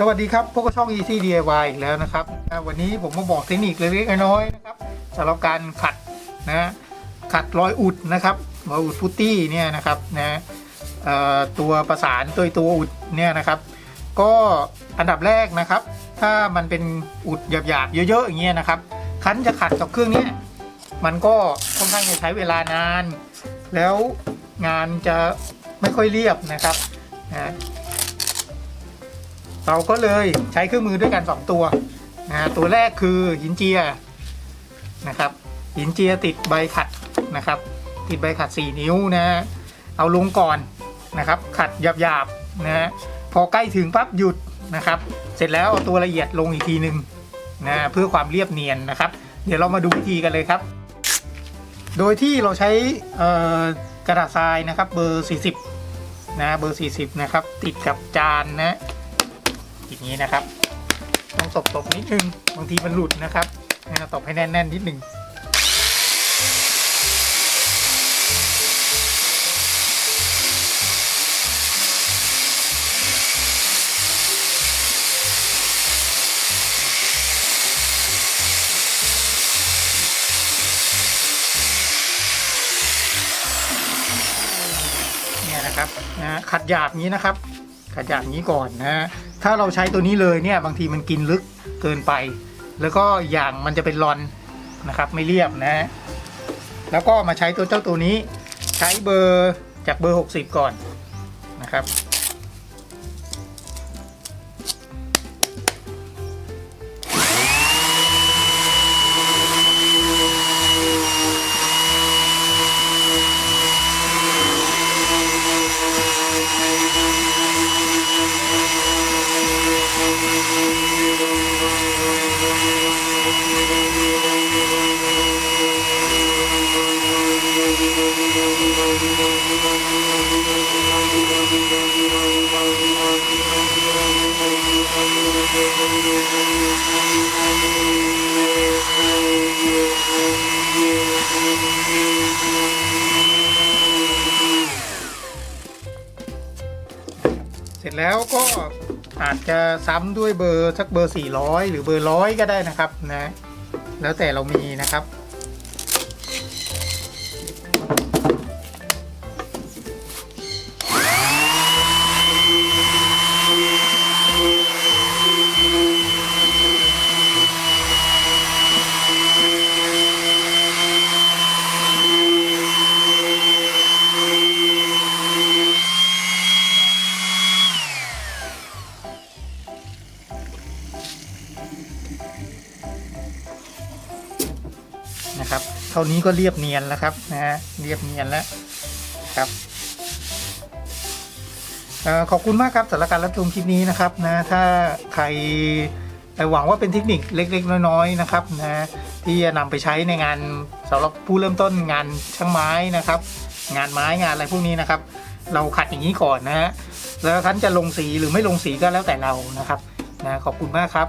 สวัสดีครับพวกก็ช่อง Easy DIY อีกแล้วนะครับ วันนี้ผมมาบอกเทคนิคเล็กๆน้อยๆนะครับสำหรับการขัดนะขัดรอยอุดนะครับรอยอุดพุตตี้เนี่ยนะครับนะตัวประสานตัวตัวอุดเนี่ยนะครับ ก็อันดับแรกนะครับ ถ้ามันเป็นอุดหยาบๆเยอะๆอย่างเงี้ยนะครับ คันจะขัดกับเครื่องเนี้ยมันก็ค่อนข้างจะใช้เวลานาน แล้วงานจะไม่ค่อยเรียบนะครับนะ เราก็เลยใช้เครื่องมือด้วยกัน 2 ตัวนะตัวแรกคือหินเจียนะครับ หินเจียติดใบขัดนะครับ ติดใบขัด 4 นิ้วนะเอาลงก่อนนะครับ ขัดหยาบๆนะพอใกล้ถึงปั๊บหยุดนะครับ เสร็จแล้วเอาตัวละเอียดลงอีกทีหนึ่งนะเพื่อความเรียบเนียนนะครับ เดี๋ยวเรามาดูวิธีกันเลยครับ โดยที่เราใช้กระดาษทรายนะครับเบอร์ 40นะเบอร์ 40 นะครับ ติดกับจานนะ อย่างนี้นะครับ ต้องตบตบนิดนึง บางทีมันหลุดนะครับนะตบให้แน่นๆนิดนึงเนี่ยนะครับนะขัดหยาบนี้นะครับ ขัดหยาบนี้ก่อนนะ ถ้าเราใช้ตัวนี้เลยเนี่ยบางทีมันกินลึกเกินไป แล้วก็อย่างมันจะเป็นรอนนะครับไม่เรียบนะ แล้วก็มาใช้ตัวเจ้าตัวนี้ ใช้เบอร์จากเบอร์ 60 ก่อนนะครับ ร็จแล้วก็อาจจะซ้ำด้วยเบอร์สักเบอร์ 400 หรือเบอร์ร้อยก็ได้นะครับนะแล้วแต่เรามีนะครับ ท่านี้ก็เรียบเนียนแล้วครับนะฮะเรียบเนียนแล้วครับออขอบคุณมากครับสำหรับการรับชมคลิปนี้นะครับนะถ้าใครหวังว่าเป็นเทคนิคเล็ก ๆ น้อยๆนะครับนะที่จะนำไปใช้ในงานสำหรับผู้เริ่มต้นงานช่างไม้นะครับ งานไม้งานอะไรพวกนี้นะครับ เราขัดอย่างนี้ก่อนนะฮะแล้วท่านจะลงสีหรือไม่ลงสีก็แล้วแต่เรานะครับนะขอบคุณมากครับ